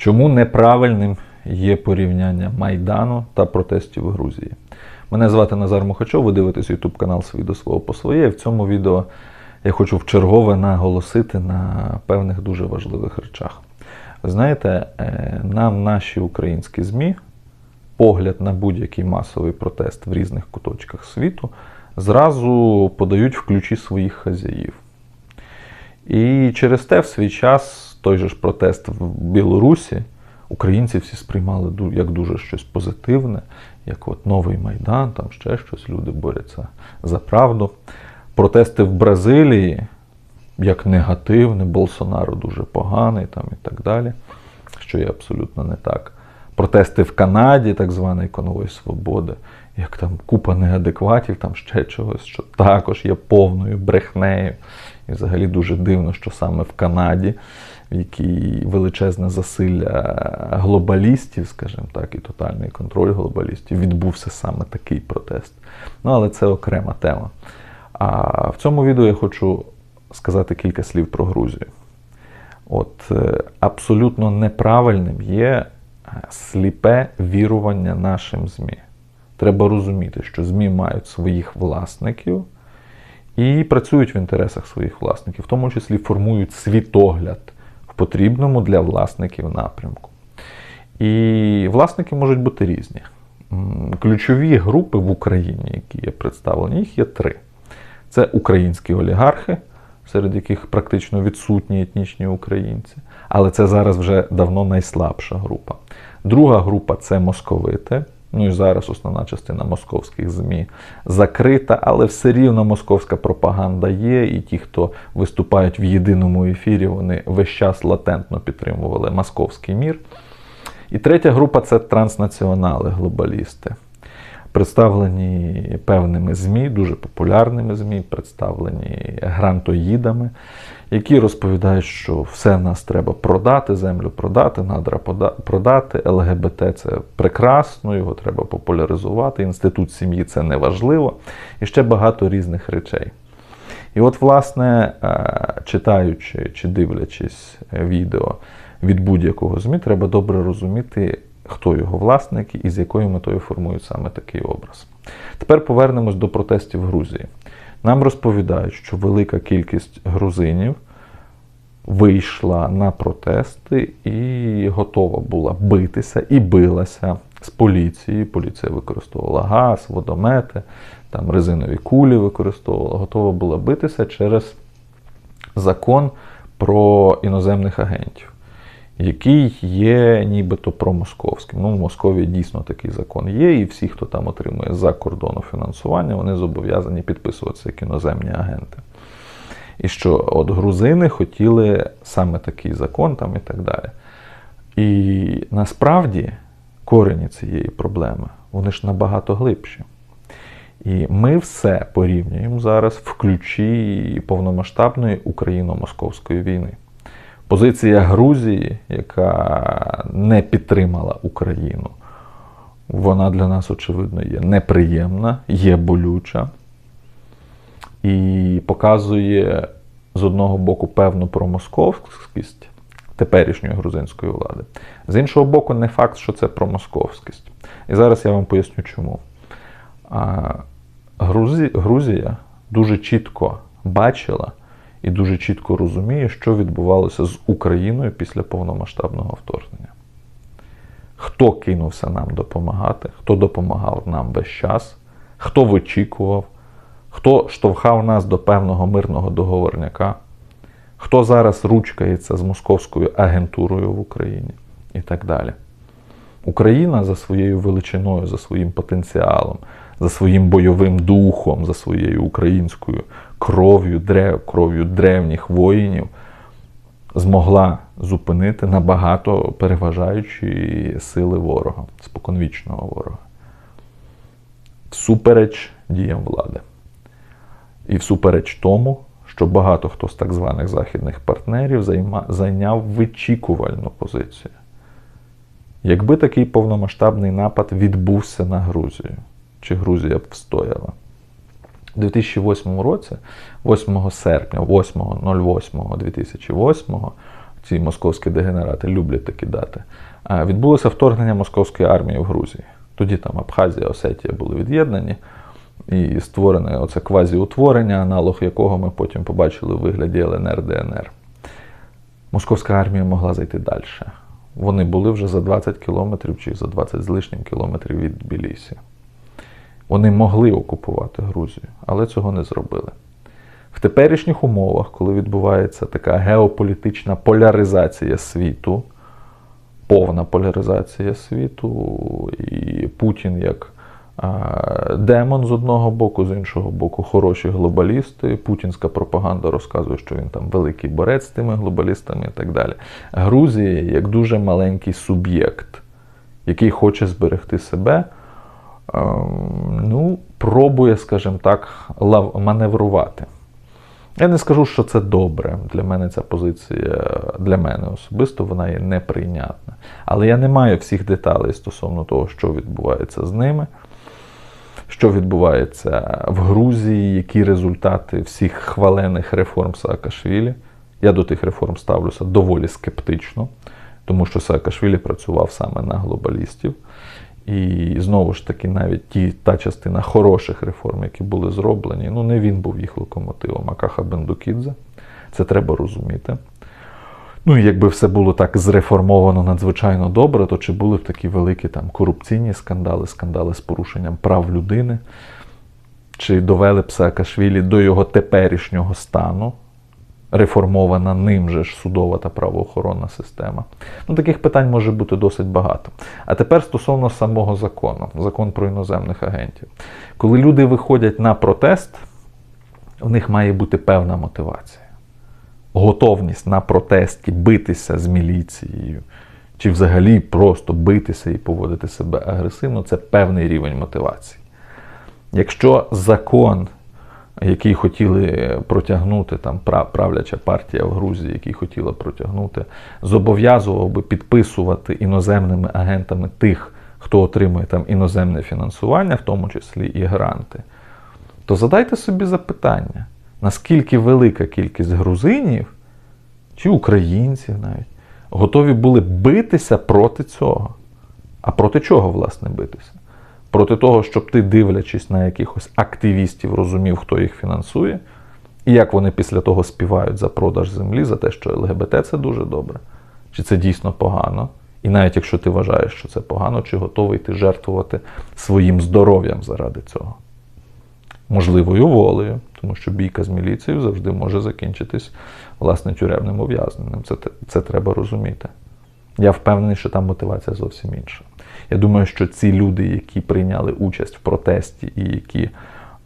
Чому неправильним є порівняння Майдану та протестів в Грузії? Мене звати Назар Мухачов, ви дивитесь YouTube канал «Свій до свого по своє. В цьому відео я хочу вчергове наголосити на певних дуже важливих речах. Ви знаєте, е, нам наші українські ЗМІ, погляд на будь-який масовий протест в різних куточках світу, зразу подають в ключі своїх хазяїв. І через те в свій час той же ж протест в Білорусі українці всі сприймали як дуже щось позитивне, як от новий Майдан, там ще щось, люди борються за правду. Протести в Бразилії як негативне, Болсонаро дуже поганий там і так далі, що є абсолютно не так. Протести в Канаді, так званий конвой свободи, як там купа неадекватів, там ще чогось, що також є повною брехнею. І взагалі дуже дивно, що саме в Канаді, в якій величезне засилля глобалістів, скажімо так, і тотальний контроль глобалістів, відбувся саме такий протест. Ну, але це окрема тема. А в цьому відео я хочу сказати кілька слів про Грузію. От е, абсолютно неправильним є е, сліпе вірування нашим ЗМІ. Треба розуміти, що ЗМІ мають своїх власників і працюють в інтересах своїх власників, в тому числі формують світогляд в потрібному для власників напрямку. І власники можуть бути різні. Ключові групи в Україні, які є представлені, їх є три: це українські олігархи, серед яких практично відсутні етнічні українці, але це зараз вже давно найслабша група. Друга група це московити. Ну і зараз основна частина московських ЗМІ закрита, але все рівно московська пропаганда є, і ті, хто виступають в єдиному ефірі, вони весь час латентно підтримували московський мір. І третя група це транснаціонали, глобалісти, представлені певними ЗМІ, дуже популярними ЗМІ, представлені грантоїдами, які розповідають, що все нас треба продати, землю продати, надра продати, ЛГБТ це прекрасно, його треба популяризувати, інститут сім'ї це не важливо, і ще багато різних речей. І от, власне, е, читаючи чи дивлячись е, відео від будь-якого ЗМІ, треба добре розуміти, хто його власники і з якою метою формують саме такий образ. Тепер повернемось до протестів в Грузії. Нам розповідають, що велика кількість грузинів вийшла на протести і готова була битися і билася з поліцією. Поліція використовувала газ, водомети, там резинові кулі використовувала, готова була битися через закон про іноземних агентів, який є нібито промосковським. Ну, в Московії дійсно такий закон є, і всі, хто там отримує за кордону фінансування, вони зобов'язані підписуватися як іноземні агенти. І що от грузини хотіли саме такий закон там і так далі. І насправді корені цієї проблеми, вони ж набагато глибші. І ми все порівнюємо зараз в ключі повномасштабної україно-московської війни. Позиція Грузії, яка не підтримала Україну, вона для нас, очевидно, є неприємна, є болюча і показує з одного боку певну промосковськість теперішньої грузинської влади. З іншого боку, не факт, що це промосковськість. І зараз я вам поясню чому. Грузія дуже чітко бачила і дуже чітко розуміє, що відбувалося з Україною після повномасштабного вторгнення. Хто кинувся нам допомагати, хто допомагав нам весь час, хто вичікував, хто штовхав нас до певного мирного договорняка, хто зараз ручкається з московською агентурою в Україні і так далі. Україна за своєю величиною, за своїм потенціалом, за своїм бойовим духом, за своєю українською кров'ю, древ, кров'ю древніх воїнів змогла зупинити набагато переважаючі сили ворога, споконвічного ворога. Всупереч діям влади. І всупереч тому, що багато хто з так званих західних партнерів займа, зайняв вичікувальну позицію. Якби такий повномасштабний напад відбувся на Грузію, чи Грузія б встояла? У 2008 році, 8 серпня, 8.08.2008, ці московські дегенерати люблять такі дати. Відбулося вторгнення московської армії в Грузії. Тоді там Абхазія, Осетія були від'єднані і створене оце квазіутворення, аналог якого ми потім побачили у вигляді ЛНР ДНР. Московська армія могла зайти далі. Вони були вже за 20 кілометрів чи за 20 з лишнім кілометрів від Тбілісі. Вони могли окупувати Грузію, але цього не зробили. В теперішніх умовах, коли відбувається така геополітична поляризація світу, повна поляризація світу, і Путін як демон з одного боку, з іншого боку, хороші глобалісти. Путінська пропаганда розказує, що він там великий борець з тими глобалістами і так далі. Грузія як дуже маленький суб'єкт, який хоче зберегти себе. Ем, Ну, пробує, скажімо так, маневрувати. Я не скажу, що це добре. Для мене ця позиція, для мене особисто, вона є неприйнятна. Але я не маю всіх деталей стосовно того, що відбувається з ними, що відбувається в Грузії, які результати всіх хвалених реформ Саакашвілі. Я до тих реформ ставлюся доволі скептично, тому що Саакашвілі працював саме на глобалістів. І знову ж таки, навіть ті, та частина хороших реформ, які були зроблені, ну не він був їх локомотивом, а Каха Бендукідзе. Це треба розуміти. Ну і якби все було так зреформовано надзвичайно добре, то чи були б такі великі там корупційні скандали, скандали з порушенням прав людини, чи довели б Саакашвілі до його теперішнього стану, реформована ним же ж судова та правоохоронна система. Ну, таких питань може бути досить багато. А тепер стосовно самого закону, закон про іноземних агентів. Коли люди виходять на протест, у них має бути певна мотивація. Готовність на протесті битися з міліцією, чи взагалі просто битися і поводити себе агресивно це певний рівень мотивації. Якщо закон який хотіли протягнути там правляча партія в Грузії, який хотіла протягнути, зобов'язував би підписувати іноземними агентами тих, хто отримує там іноземне фінансування, в тому числі і гранти, то задайте собі запитання, наскільки велика кількість грузинів чи українців навіть готові були битися проти цього. А проти чого, власне, битися? Проти того, щоб ти, дивлячись на якихось активістів, розумів, хто їх фінансує, і як вони після того співають за продаж землі, за те, що ЛГБТ це дуже добре, чи це дійсно погано. І навіть якщо ти вважаєш, що це погано, чи готовий ти жертвувати своїм здоров'ям заради цього? Можливою волею, тому що бійка з міліцією завжди може закінчитись власне тюремним ув'язненням. Це, це треба розуміти. Я впевнений, що там мотивація зовсім інша. Я думаю, що ці люди, які прийняли участь в протесті і які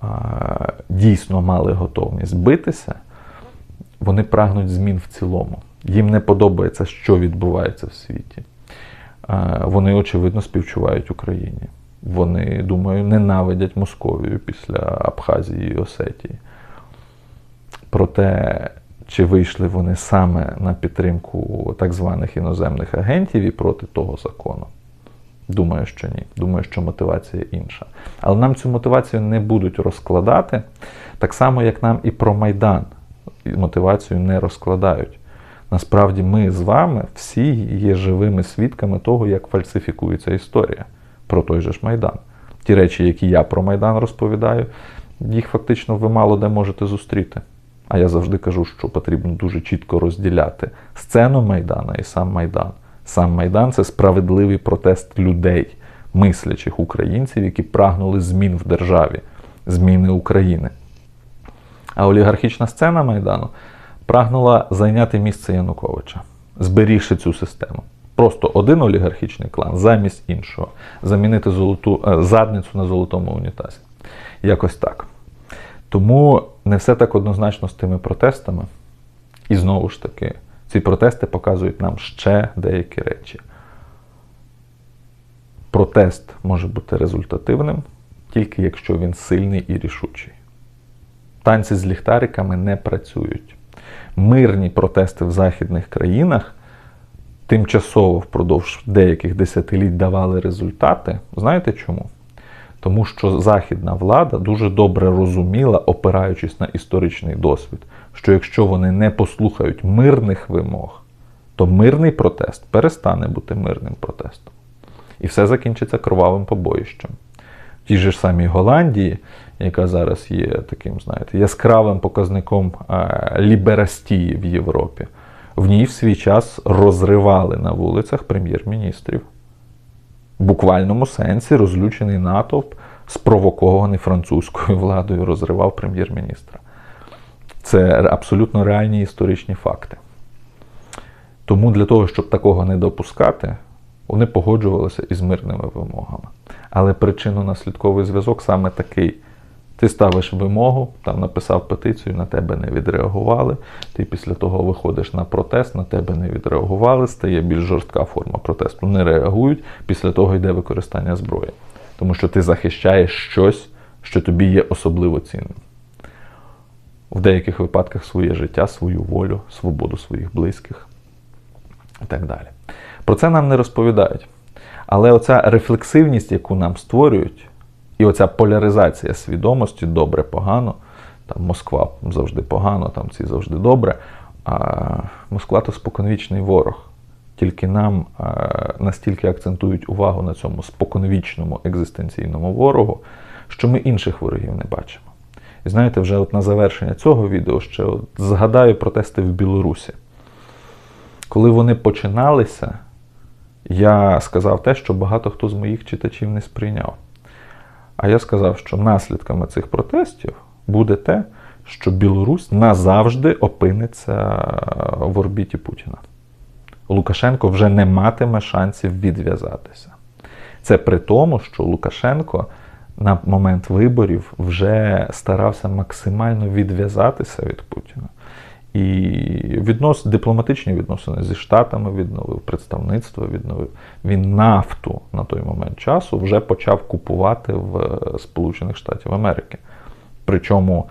а, дійсно мали готовність битися, вони прагнуть змін в цілому. Їм не подобається, що відбувається в світі. А, вони, очевидно, співчувають Україні. Вони, думаю, ненавидять Московію після Абхазії і Осетії. Проте, чи вийшли вони саме на підтримку так званих іноземних агентів і проти того закону? Думаю, що ні. Думаю, що мотивація інша. Але нам цю мотивацію не будуть розкладати, так само, як нам і про Майдан мотивацію не розкладають. Насправді, ми з вами всі є живими свідками того, як фальсифікується історія про той же ж Майдан. Ті речі, які я про Майдан розповідаю, їх фактично ви мало де можете зустріти. А я завжди кажу, що потрібно дуже чітко розділяти сцену Майдана і сам Майдан. Сам Майдан це справедливий протест людей, мислячих українців, які прагнули змін в державі, зміни України. А олігархічна сцена Майдану прагнула зайняти місце Януковича, зберігши цю систему. Просто один олігархічний клан замість іншого, замінити золоту, е, задницю на золотому унітазі. Якось так. Тому не все так однозначно з тими протестами. І знову ж таки, ці протести показують нам ще деякі речі. Протест може бути результативним, тільки якщо він сильний і рішучий. Танці з ліхтариками не працюють. Мирні протести в західних країнах тимчасово впродовж деяких десятиліть давали результати. Знаєте чому? Тому що західна влада дуже добре розуміла, опираючись на історичний досвід, що якщо вони не послухають мирних вимог, то мирний протест перестане бути мирним протестом. І все закінчиться кровавим побоїщем. В же ж самій Голландії, яка зараз є таким, знаєте, яскравим показником е, ліберастії в Європі, в ній в свій час розривали на вулицях прем'єр-міністрів. В буквальному сенсі розлючений натовп, спровокований французькою владою, розривав прем'єр-міністра. Це абсолютно реальні історичні факти. Тому для того, щоб такого не допускати, вони погоджувалися із мирними вимогами. Але причинно-наслідковий зв'язок саме такий. Ти ставиш вимогу, там написав петицію, на тебе не відреагували. Ти після того виходиш на протест, на тебе не відреагували, стає більш жорстка форма протесту. Не реагують, після того йде використання зброї. Тому що ти захищаєш щось, що тобі є особливо цінним. В деяких випадках своє життя, свою волю, свободу своїх близьких і так далі. Про це нам не розповідають. Але оця рефлексивність, яку нам створюють, і оця поляризація свідомості добре, погано. Там Москва завжди погано, там ці завжди добре. А Москва то споконвічний ворог. Тільки нам настільки акцентують увагу на цьому споконвічному екзистенційному ворогу, що ми інших ворогів не бачимо. І знаєте, вже от на завершення цього відео ще от згадаю протести в Білорусі. Коли вони починалися, я сказав те, що багато хто з моїх читачів не сприйняв. А я сказав, що наслідками цих протестів буде те, що Білорусь назавжди опиниться в орбіті Путіна. Лукашенко вже не матиме шансів відв'язатися. Це при тому, що Лукашенко на момент виборів вже старався максимально відв'язатися від Путіна. І віднос, дипломатичні відносини зі Штатами відновив, представництво відновив. Він нафту на той момент часу вже почав купувати в Сполучених Штатів Америки. Причому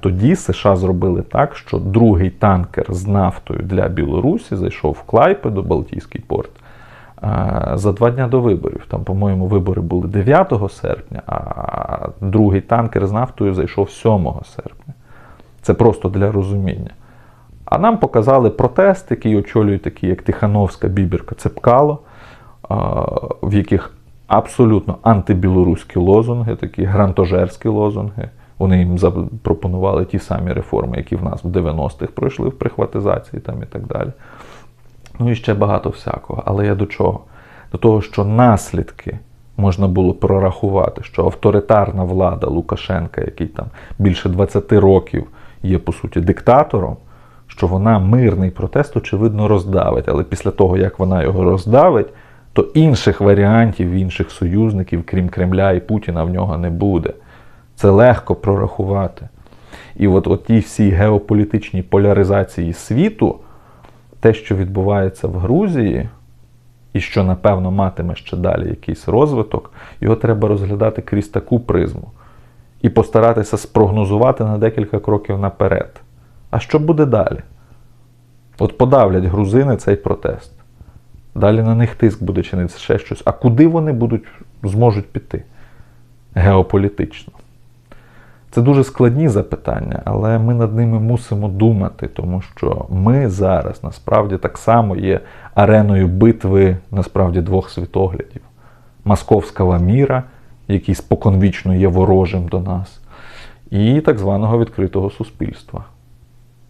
тоді США зробили так, що другий танкер з нафтою для Білорусі зайшов в Клайпеду, Балтійський порт, за два дні до виборів. Там, по-моєму, вибори були 9 серпня, а другий танкер з нафтою зайшов 7 серпня. Це просто для розуміння. А нам показали протест, який очолюють такі, як Тихановська Бібірка Цепкало, в яких абсолютно антибілоруські лозунги, такі грантожерські лозунги. Вони їм запропонували ті самі реформи, які в нас в 90-х пройшли в прихватизації там і так далі. Ну і ще багато всякого. Але я до чого? До того, що наслідки можна було прорахувати, що авторитарна влада Лукашенка, який там більше 20 років є, по суті, диктатором що вона мирний протест, очевидно, роздавить. Але після того, як вона його роздавить, то інших варіантів, інших союзників, крім Кремля і Путіна, в нього не буде. Це легко прорахувати. І от, от ті всі геополітичні поляризації світу, те, що відбувається в Грузії, і що, напевно, матиме ще далі якийсь розвиток, його треба розглядати крізь таку призму і постаратися спрогнозувати на декілька кроків наперед. А що буде далі? От подавлять грузини цей протест. Далі на них тиск буде чинитися ще щось. А куди вони будуть, зможуть піти геополітично? Це дуже складні запитання, але ми над ними мусимо думати, тому що ми зараз насправді так само є ареною битви насправді двох світоглядів: Московського міра, який споконвічно є ворожим до нас, і так званого відкритого суспільства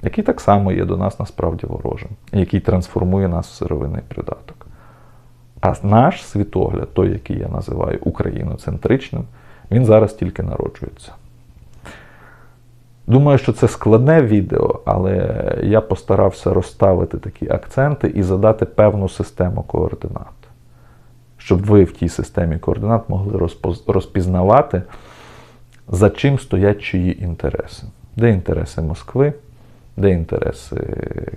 який так само є до нас насправді ворожим, який трансформує нас в сировинний придаток. А наш світогляд, той, який я називаю україноцентричним, він зараз тільки народжується. Думаю, що це складне відео, але я постарався розставити такі акценти і задати певну систему координат, щоб ви в тій системі координат могли розпізнавати, за чим стоять чиї інтереси. Де інтереси Москви, де інтереси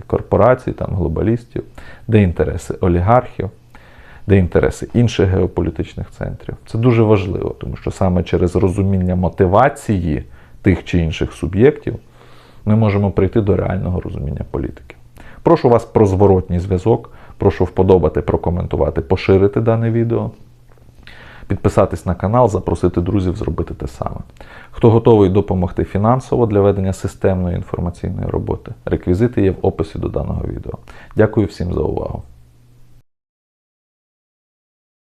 корпорацій, там, глобалістів, де інтереси олігархів, де інтереси інших геополітичних центрів. Це дуже важливо, тому що саме через розуміння мотивації тих чи інших суб'єктів ми можемо прийти до реального розуміння політики. Прошу вас про зворотній зв'язок, прошу вподобати, прокоментувати, поширити дане відео. Підписатись на канал, запросити друзів зробити те саме. Хто готовий допомогти фінансово для ведення системної інформаційної роботи, реквізити є в описі до даного відео. Дякую всім за увагу.